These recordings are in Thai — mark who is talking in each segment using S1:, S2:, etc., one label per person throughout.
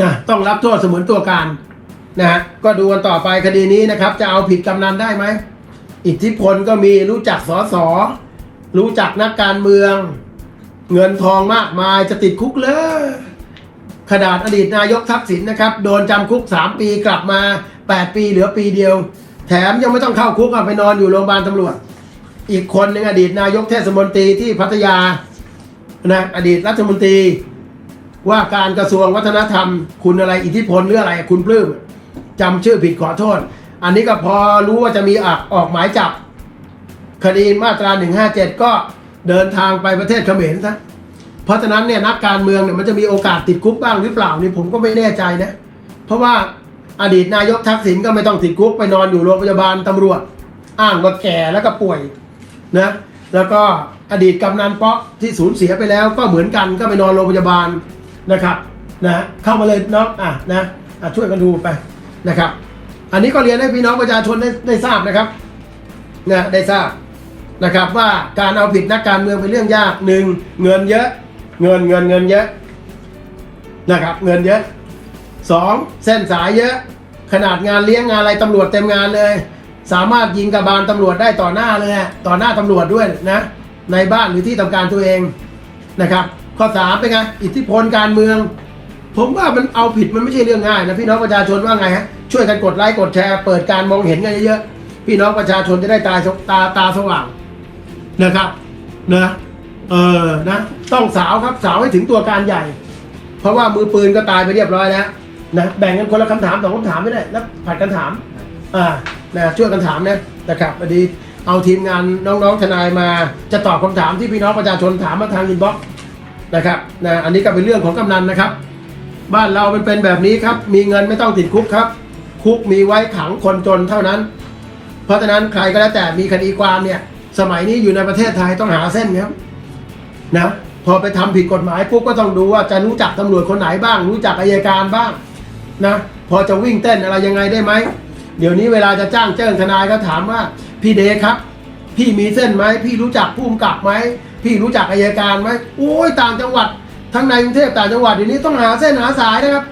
S1: นะต้องรับโทษเสมือนตัวการนะฮะก็ดูกันต่อไปคดีนี้นะครับ จะเอาผิดกำนันได้ไหม อิทธิพลก็มีรู้จักสอสอรู้จักนักการเมือง เงินทองมากมายจะติดคุกเลยขนาดอดีตนายกทักษิณนะครับ โดนจำคุก 3 ปีกลับมา 8 ปีเหลือปีเดียว แถมยังไม่ต้องเข้าคุกอะไปนอนอยู่โรงพยาบาลตำรวจ อีกคนหนึ่งอดีตนายกเทศมนตรีที่พัทยานะอดีตรัฐมนตรี ว่าการกระทรวงวัฒนธรรม คุณอะไรอิทธิพลหรืออะไรคุณปลื้มจำชื่อผิดขอโทษ อันนี้ก็พอรู้ว่าจะมีออกออกหมายจับ คดีมาตรา 157 ก็เดินทางไปประเทศเขมรซะเพราะฉะนั้นเนี่ยนักการเมืองเนี่ยมันจะมีโอกาสติดคุกบ้างหรือเปล่านี่ผมก็ไม่แน่ใจนะ เพราะว่าอดีตนายกทักษิณก็ไม่ต้องติดคุกไปนอนอยู่โรงพยาบาลตำรวจ อ้างว่าแก่แล้วก็ป่วยนะแล้วก็อดีตกำนันเปาะที่สูญเสียไปแล้วก็เหมือนกันก็ไปนอนโรงพยาบาล นะครับนะเข้ามาเลยเนาะอะนะอะช่วยกันดูไปนะครับ อันนี้ก็เรียนให้พี่น้องประชาชนได้ได้ทราบนะครับนะได้ทราบนะครับว่าการเอาผิดนักการเมืองเป็นเรื่องยากหนึ่งเงินเยอะ เงินเงินเงินเยอะนะครับเงินเยอะสองเส้นสายเยอะ ขนาดงานเลี้ยงงานอะไรตำรวจเต็มงานเลย สามารถยิงกระบาลตำรวจได้ต่อหน้าเลยต่อหน้าตำรวจด้วยนะในบ้านหรือที่ทำการตัวเองนะครับ ข้อสามเป็นไงอิทธิพลการเมือง ผมว่ามันเอาผิดมันไม่ใช่เรื่องง่ายนะพี่น้องประชาชนว่าไงฮะช่วยกันกดไลค์กดแชร์ เปิดการมองเห็นกันเยอะๆพี่น้องประชาชนจะได้ตาตาตาสว่างนะครับนะเออนะต้องสาวครับสาวให้ถึงตัวการใหญ่ เพราะว่ามือปืนก็ตายไปเรียบร้อยแล้วนะแบ่งกันคนละคำถามสองคำถามไม่ได้แล้วผัดกันถามอ่านะช่วยกันถามนะนะครับพอดีเอาทีมงานน้องๆทนายมาจะตอบคำถามที่พี่น้องประชาชนถามมาทางอินบ็อกซ์ นะครับนะอันนี้ก็เป็นเรื่องของกำนันนะครับ บ้านเรามันเป็นแบบนี้ครับ มีเงินไม่ต้องติดคุกครับ คุกมีไว้ขังคนจนเท่านั้น เพราะฉะนั้นใครก็แล้วแต่มีคดีความเนี่ย สมัยนี้อยู่ในประเทศไทยต้องหาเส้นครับนะพอไปทำผิดกฎหมายปุ๊บก็ต้องดูว่าจะรู้จักตำรวจคนไหนบ้าง รู้จักอายการบ้างนะพอจะวิ่งเต้นอะไรยังไงได้ไหมเดี๋ยวนี้เวลาจะจ้างเจ้งทนายก็ถามว่า พี่เดชครับ พี่มีเส้นไหมพี่รู้จักผู้กำกับไหม พี่รู้จักอายการไหมโอ้ยต่างจังหวัดทั้งในกรุงเทพต่างจังหวัดเดี๋ยวนี้ต้องหาเส้นหาสายนะครับ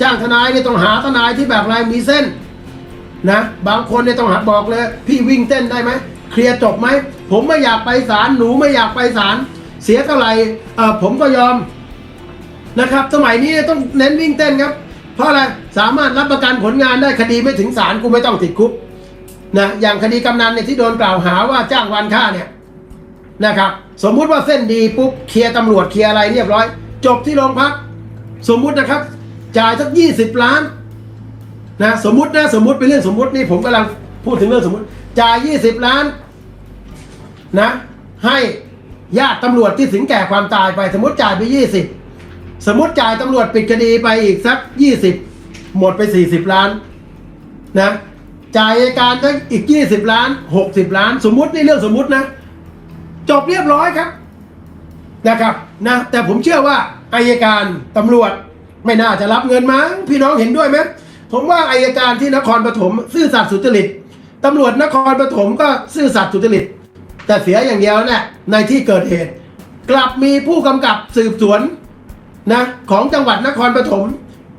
S1: จ้างทนายเนี่ยต้องหาทนายที่แบบไรมีเส้นนะบางคนเนี่ยต้องหาบอกเลย พี่วิ่งเต้นได้ไหมเคลียร์จบไหมผมไม่อยากไปศาลหนูไม่อยากไปศาลเสียเท่าไหร่เออผมก็ยอมนะครับ สมัยนี้ต้องเน้นวิ่งเต้นครับ เพราะอะไรสามารถรับประกันผลงานได้คดีไม่ถึงศาลกูไม่ต้องติดคุกนะอย่างคดีกำนันเนี่ยที่โดนกล่าวหาว่าจ้างวันฆ่าเนี่ย นะครับ สมมุติว่าเส้นดีปุ๊บเคลียร์ตำรวจเคลียร์อะไรเรียบร้อย จบที่โรงพัก สมมุตินะครับ จ่ายสักยี่สิบล้านนะสมมตินะสมมติเป็นเรื่องสมมตินี่ผมกำลังพูดถึงเรื่องสมมติ จ่ายยี่สิบล้านนะให้ญาติตำรวจที่ถึงแก่ความตายไป สมมติจ่ายไปยี่สิบสมมติจ่ายตำรวจปิดคดีไปอีกสักยี่สิบหมดไปสี่สิบล้านนะจ่ายอัยการทั้งอีกยี่สิบล้านหกสิบล้าน สมมตินี่เรื่องสมมตินะ จบเรียบร้อยครับนะครับนะแต่ผมเชื่อว่าอายการตำรวจไม่น่าจะรับเงินมั้งพี่น้องเห็นด้วยไหมผมว่าอายการที่นครปฐมซื่อสัตย์สุจริตตำรวจนครปฐมก็ซื่อสัตย์สุจริต แต่เสียอย่างเดียวเนี่ยในที่เกิดเหตุ กลับมีผู้กำกับสืบสวนนะของจังหวัดนครปฐม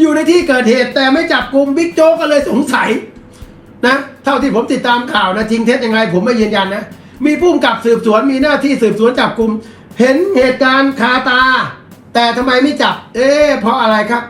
S1: อยู่ในที่เกิดเหตุแต่ไม่จับกลุ่มบิ๊กโจ๊กก็เลยสงสัยนะเท่าที่ผมติดตามข่าวนะจริงเท็จยังไงผมไม่ยืนยันนะ มีผู้กำกับสืบสวนมีหน้าที่สืบสวนจับกลุ่มเห็นเหตุการณ์คาตา แต่ทำไมไม่จับ เอ๊ะเพราะอะไรครับ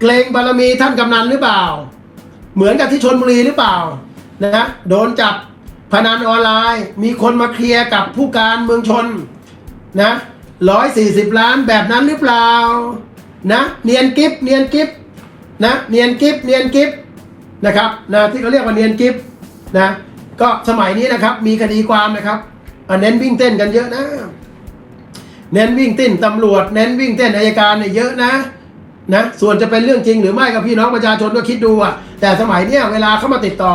S1: เกรงบารมีท่านกำนันหรือเปล่า เหมือนกับที่ชนบุรีหรือเปล่านะโดนจับพนันออนไลน์ มีคนมาเคลียร์กับผู้การเมืองชนนะร้อยสี่สิบล้านแบบนั้นหรือเปล่านะเนียนกิฟเนียนกิฟนะเนียนกิฟเนียนกิฟนะครับนะที่เขาเรียกว่าเนียนกิฟต์นะ ก็สมัยนี้นะครับ มีคดีความนะครับเน้นวิ่งเต้นกันเยอะนะ เน้นวิ่งเต้นตำรวจ เน้นวิ่งเต้นอายการเนี่ยเยอะนะนะส่วนจะเป็นเรื่องจริงหรือไม่กับพี่น้องประชาชนก็คิดดูอะแต่สมัยเนี้ยเวลาเขามาติดต่อ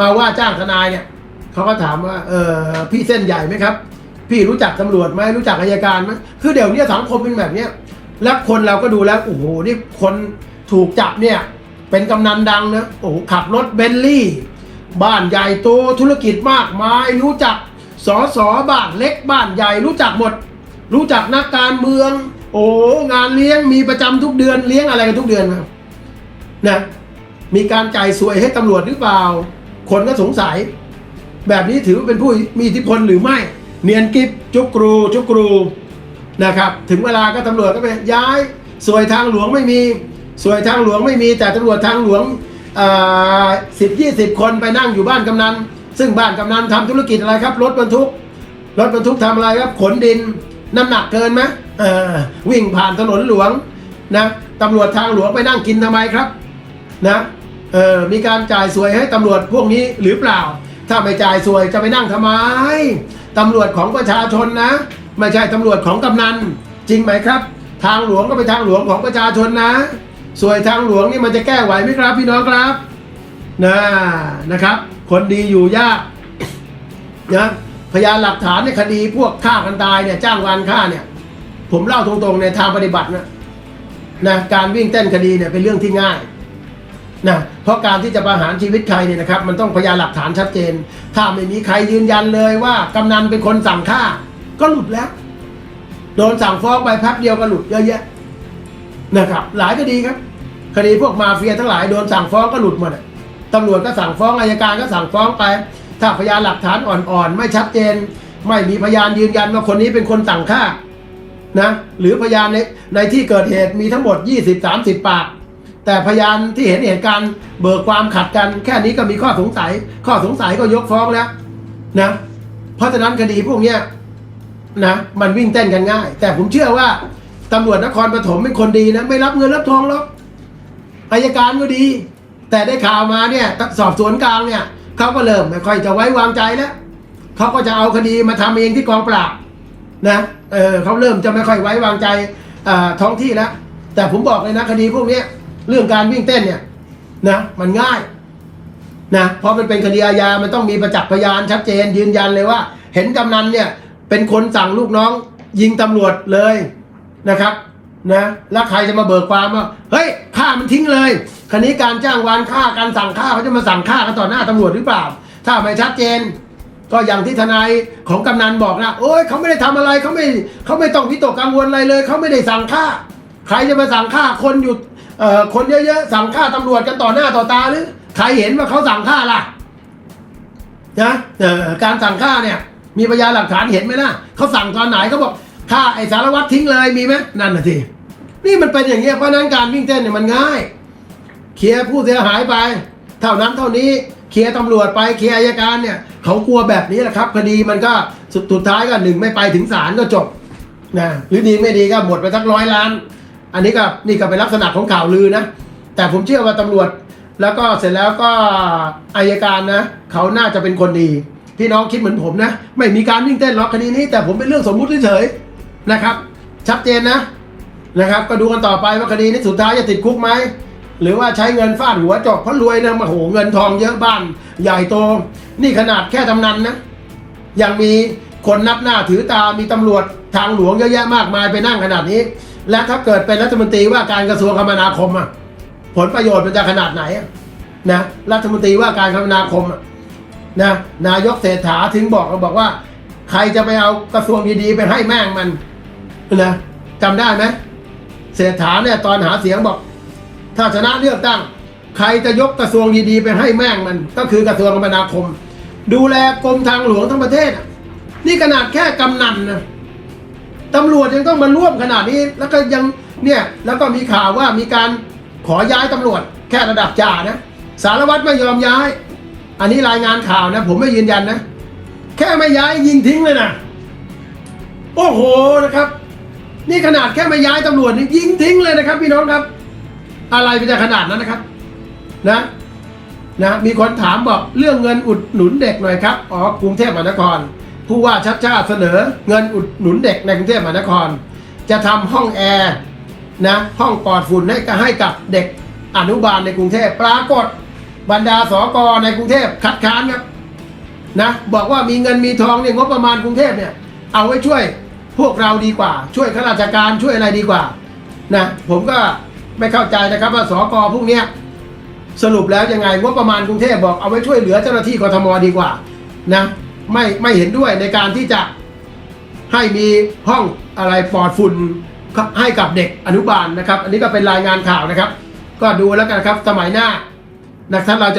S1: มาว่าจ้างทนายเนี่ยเขาก็ถามว่าเออพี่เส้นใหญ่ไหมครับ พี่รู้จักตำรวจไหมรู้จักอายการไหมคือเดี๋ยวนี้สังคมเป็นแบบเนี้ยแล้วคนเราก็ดูแล้วโอ้โหนี่คนถูกจับเนี่ย เป็นกำนันดังนะโอ้โหขับรถเบนลี่ บ้านใหญ่โตธุรกิจมากมาย รู้จักสอสอบ้านเล็กบ้านใหญ่รู้จักหมด รู้จักนักการเมือง โอ้งานเลี้ยงมีประจำทุกเดือนเลี้ยงอะไรกันทุกเดือนครับนะมีการจ่ายสวยให้ตำรวจหรือเปล่า คนก็สงสัย แบบนี้ถือว่าเป็นผู้มีอิทธิพลหรือไม่ เนียนกิฟจุกกรูจุกกรูนะครับ ถึงเวลาก็ตำรวจก็ไปย้ายสวยทางหลวงไม่มีสวยทางหลวงไม่มีแต่ตำรวจทางหลวง สิบยี่สิบคนไปนั่งอยู่บ้านกำนัน ซึ่งบ้านกำนันทำธุรกิจอะไรครับ รถบรรทุก รถบรรทุกทำอะไรครับ ขนดิน น้ำหนักเกินไหมเออวิ่งผ่านถนนหลวงนะตำรวจทางหลวงไปนั่งกินทำไมครับนะเออมีการจ่ายสวยให้ตำรวจพวกนี้หรือเปล่า ถ้าไม่จ่ายสวยจะไปนั่งทำไมตำรวจของประชาชนนะ ไม่ใช่ตำรวจของกำนัน จริงไหมครับ ทางหลวงก็เป็นทางหลวงของประชาชนนะ สวยทางหลวงนี่มันจะแก้ไหวไหมครับ พี่น้องครับนะนะครับ คนดีอยู่ยากนะพยานหลักฐานในคดีพวกฆ่ากันตายเนี่ยจ้างวานฆ่าเนี่ย ผมเล่าตรงๆในทางปฏิบัตินะนะการวิ่งเต้นคดีเนี่ยเป็นเรื่องที่ง่ายนะเพราะการที่จะประหารชีวิตใครเนี่ยนะครับ มันต้องพยานหลักฐานชัดเจน ถ้าไม่มีใครยืนยันเลยว่ากำนันเป็นคนสั่งฆ่า ก็หลุดแล้ว โดนสั่งฟ้องไปแป๊บเดียวก็หลุดเยอะแยะนะครับ หลายคดีครับ คดีพวกมาเฟียทั้งหลายโดนสั่งฟ้องก็หลุดหมดตำรวจก็สั่งฟ้องอายการก็สั่งฟ้องไป ถ้าพยานหลักฐานอ่อนๆ ไม่ชัดเจน ไม่มีพยานยืนยันว่าคนนี้เป็นคนสั่งฆ่านะหรือพยานในในที่เกิดเหตุมีทั้งหมด 20-30 ปาก แต่พยานที่เห็นเหตุการณ์เบิกความขัดกัน แค่นี้ก็มีข้อสงสัย ข้อสงสัยก็ยกฟ้องแล้วนะเพราะฉะนั้นคดีพวกเนี้ยนะมันวิ่งเต้นกันง่าย แต่ผมเชื่อว่าตำรวจนครปฐมเป็นคนดีนะ ไม่รับเงินรับทองหรอก อายการก็ดี แต่ได้ข่าวมาเนี่ยสอบสวนกลางเนี่ยเขาก็เริ่มไม่ค่อยจะไว้วางใจแล้วเขาก็จะเอาคดีมาทำเองที่กองปราบนะเออเขาเริ่มจะไม่ค่อยไว้วางใจท้องที่แล้วแต่ผมบอกเลยนะคดีพวกนี้เรื่องการวิ่งเต้นเนี่ยนะมันง่ายนะเพราะมันเป็นคดีอาญา มันต้องมีประจักษ์พยานชัดเจน ยืนยันเลยว่า เห็นกำนันเนี่ยเป็นคนสั่งลูกน้องยิงตำรวจเลยนะครับ นะแล้วใครจะมาเบิกความว่าเฮ้ยฆ่ามันทิ้งเลยคันนี้การจ้างวานฆ่าการสั่งฆ่าเขาจะมาสั่งฆ่ากันต่อหน้าตำรวจหรือเปล่า ถ้าไม่ชัดเจน ก็อย่างที่ทนายของกำนันบอกนะโอ้ยเขาไม่ได้ทำอะไรเขาไม่เขาไม่ต้องวิตกกังวลอะไรเลยเขาไม่ได้สั่งฆ่า ใครจะมาสั่งฆ่าคนอยู่เอ่อคนเยอะๆสั่งฆ่าตำรวจกันต่อหน้าต่อตาหรือใครเห็นว่าเขาสั่งฆ่าล่ะนะเอ่อการสั่งฆ่าเนี่ยมีพยานหลักฐานเห็นไหมนะเขาสั่งตอนไหนเขาบอกฆ่าไอ้สารวัตรทิ้งเลยมีไหมนั่นน่ะที นี่มันเป็นอย่างเงี้ยเพราะนั้นการวิ่งเต้นเนี่ยมันง่าย เคลียร์ผู้เสียหายไป เท่านั้นเท่านี้เคลียร์ตำรวจไปเคลียร์อายการเนี่ยเขากลัวแบบนี้แหละครับคดีมันก็สุดสุดท้ายก็หนึ่งไม่ไปถึงศาลก็จบนะหรือดีไม่ดีก็หมดไปสักร้อยล้าน อันนี้ก็นี่ก็เป็นลักษณะของข่าวลือนะ แต่ผมเชื่อว่าตำรวจ แล้วก็เสร็จแล้วก็อายการนะเขาน่าจะเป็นคนดีพี่น้องคิดเหมือนผมนะ ไม่มีการวิ่งเต้นหรอกคดีนี้ แต่ผมเป็นเรื่องสมมุติเฉยๆนะครับ ชัดเจนนะ นะครับ ก็ดูกันต่อไปว่าคดีนี้สุดท้ายจะติดคุกไหมหรือว่าใช้เงินฟาดหัวจบเพราะรวยนะมาโหเงินทองเยอะบ้าน ใหญ่โต นี่ขนาดแค่ทำนันนะ ยังมีคนนับหน้าถือตามีตำรวจทางหลวงเยอะแยะมากมายไปนั่งขนาดนี้ และถ้าเกิดเป็นรัฐมนตรีว่าการกระทรวงคมนาคมอะผลประโยชน์มันจะขนาดไหนนะรัฐมนตรีว่าการคมนาคมนะนายกเศรษฐาถึงบอกบอกว่า ใครจะไปเอากระทรวงดีๆไปให้แม่งมันนะจำได้ไหม เศรษฐาเนี่ยตอนหาเสียงบอก ถ้าชนะเลือกตั้ง ใครจะยกกระทรวงดีๆไปให้แม่งมัน ก็คือกระทรวงคมนาคม ดูแลกรมทางหลวงทั้งประเทศ นี่ขนาดแค่กำนันนะตำรวจยังต้องมาร่วมขนาดนี้ แล้วก็ยังเนี่ยแล้วก็มีข่าวว่ามีการขอย้ายตำรวจ แค่ระดับจ่านะสารวัตรไม่ยอมย้าย อันนี้รายงานข่าวนะ ผมไม่ยืนยันนะ แค่ไม่ย้ายยิงทิ้งเลยนะโอ้โหนะครับ นี่ขนาดแค่ม่ย้ายตำรวจนี่ยิงทิ้งเลยนะครับ พี่น้องครับ อะไรเป็นจะขนาดนั้นนะครับ นะนะมีคนถามบอกเรื่องเงินอุดหนุนเด็กหน่อยครับอ๋อกรุงเทพมหานคร ผู้ว่าชัดชาติเสนอเงินอุดหนุนเด็กในกรุงเทพมหานคร จะทำห้องแอร์นะห้องปลอดฝุ่นให้กับให้กับเด็กอนุบาลในกรุงเทพปรากฏบรรดาสอกในกรุงเทพคัดค้านครับนะบอกว่ามีเงินมีทองเนี่ยงบประมาณกรุงเทพเนี่ยเอาไว้ช่วย พวกเราดีกว่า ช่วยข้าราชการช่วยอะไรดีกว่านะผมก็ไม่เข้าใจนะครับว่าสกพวกเนี้ยสรุปแล้วยังไงงบประมาณกรุงเทพบอกเอาไว้ช่วยเหลือเจ้าหน้าที่กทมดีกว่านะไม่ไม่เห็นด้วยในการที่จะให้มีห้องอะไรปลอดฝุ่นให้กับเด็กอนุบาลนะครับ อันนี้ก็เป็นรายงานข่าวนะครับ ก็ดูแล้วกันครับสมัยหน้านะครับเราจะ